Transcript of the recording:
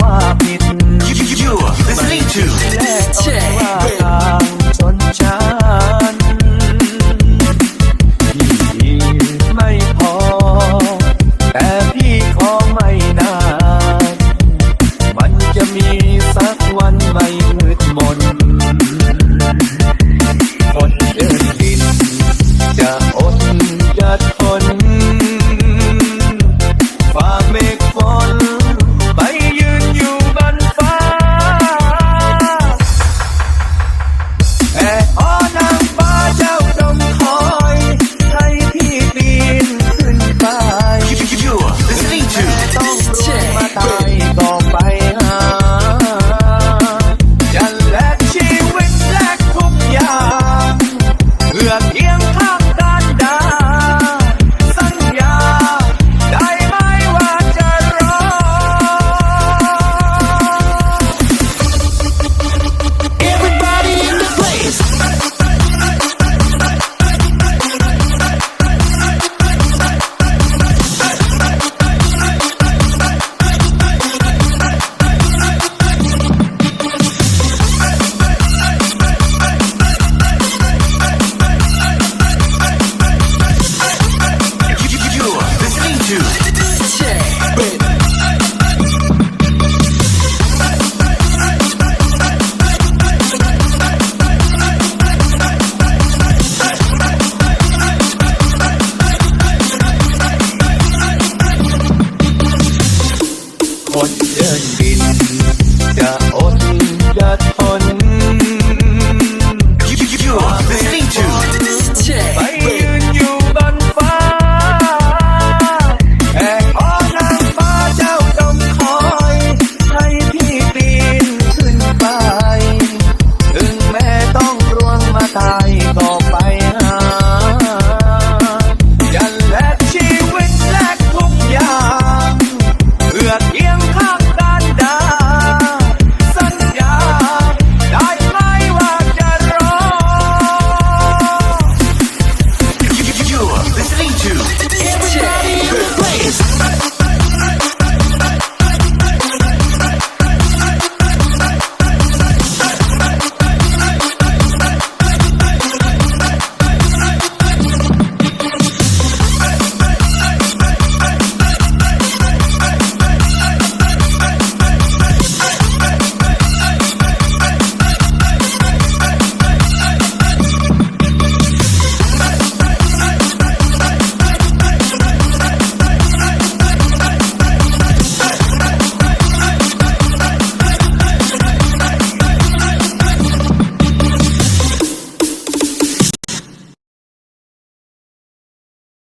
ว่าผิด You're listening to ชนฉันพี่ไม่พอ แต่พี่ขอไม่นาน มันจะมีสักวันไม่มืดมน คนเดินดิน จะอดจะทนฝาเมฆฝน ยั